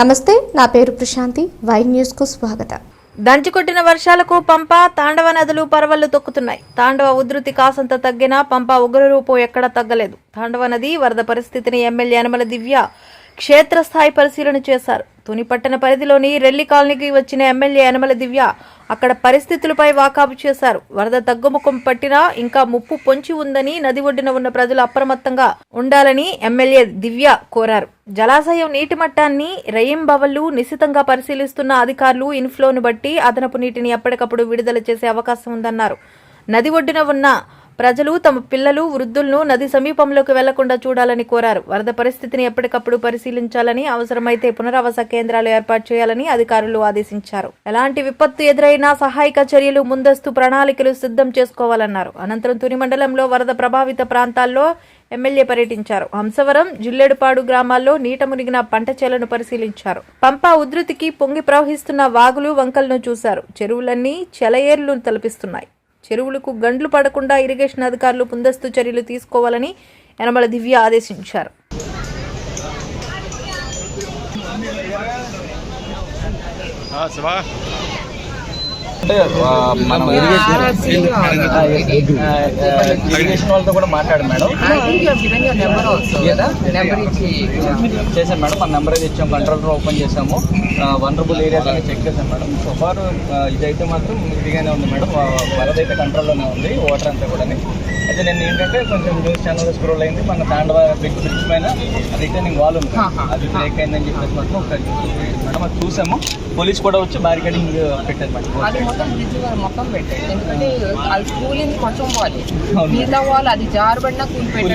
నమస్తే నా పేరు ప్రశాంతి. వై న్యూస్కు స్వాగతం. దంచికొట్టిన వర్షాలకు పంప తాండవ నదులు పరవళ్ళు తొక్కుతున్నాయి. తాండవ ఉధృతి కాసంత తగ్గినా పంప ఉగ్రరూపం ఎక్కడా తగ్గలేదు. తాండవ నది వరద పరిస్థితిని ఎమ్మెల్యే యనమల దివ్య క్షేత్రస్థాయి పరిశీలన చేశారు. తుని పట్టణ పరిధిలోని రెల్లి కాలనీకి వచ్చిన ఎమ్మెల్యే యనమల దివ్య అక్కడ పరిస్థితులపై వాకాబు చేశారు. వరద తగ్గుముఖం పట్టినా ఇంకా ముప్పు పొంచి ఉందని నది ఒడ్డున ఉన్న ప్రజలు అప్రమత్తంగా ఉండాలని ఎమ్మెల్యే దివ్య కోరారు. జలాశయం నీటి మట్టాన్ని రయింబవళ్ళు నిశితంగా పరిశీలిస్తున్న అధికారులు ఇన్ఫ్లోను బట్టి అదనపు నీటిని ఎప్పటికప్పుడు విడుదల చేసే అవకాశం ఉందన్నారు. నది ఒడ్డున ఉన్న ప్రజలు తమ పిల్లలు వృద్ధులను నది సమీపంలోకి వెళ్ళకుండా చూడాలని కోరారు. వరద పరిస్థితిని ఎప్పటికప్పుడు పరిశీలించాలని అవసరమైతే పునరావాస కేంద్రాలు ఏర్పాటు చేయాలని అధికారులు ఆదేశించారు. ఎలాంటి విపత్తు ఎదురైనా సహాయక చర్యలు ముందస్తు ప్రణాళికలు సిద్ధం చేసుకోవాలన్నారు. అనంతరం తుని మండలంలో వరద ప్రభావిత ప్రాంతాల్లో ఎమ్మెల్యే పర్యటించారు. హంసవరం జిల్లెడుపాడు గ్రామాల్లో నీట మునిగిన పంట చేలను పరిశీలించారు. పంపా ఉధృతికి పొంగి ప్రవహిస్తున్న వాగులు వంకలను చూశారు. చెరువులన్నీ చెలయేర్లు తలపిస్తున్నాయి. చెరువులకు గండ్లు పడకుండా ఇరిగేషన్ అధికారులు ముందస్తు చర్యలు తీసుకోవాలని యనమల దివ్య ఆదేశించారు. శివా. అంటే మనం ఇరిగేషన్ ఇరిగేషన్ వాళ్ళతో కూడా మాట్లాడు మేడం చేశాం మేడం. మన నెంబర్ అయితే ఇచ్చాం? కంట్రోల్ రూమ్ ఓపెన్ చేసాము వనరబుల్ ఏరియాస్ అన్ని చెక్ చేసాం మేడం. సో ఫార్ ఇదైతే మాత్రం ఇదిగానే ఉంది మేడం. ఆ, వరద అయితే కంట్రోల్లోనే ఉంది వాటర్ అంతా కూడా అయితే నేను ఏంటంటే కొంచెం న్యూస్ ఛానల్ స్క్రోల్ అయింది. మన తాండవ బ్రిడ్జ్ బ్రిడ్జ్ పైన రిటర్నింగ్ వాల్ ఉంది. అది బ్రేక్ అయిందని చెప్పేసి మాత్రం ఒకసారి మేడం. అది చూసాము. పోలీస్ కూడా వచ్చి బ్యారికేడింగ్ పెట్టారు మేడం. మొత్తం బ్రిడ్జ్ మొత్తం పెట్టాడు ఎందుకంటే అది కూలింది కొంచెం వాళ్ళు అవును. మిగతా వాళ్ళు అది జారబడినా కూలి పెట్టాడు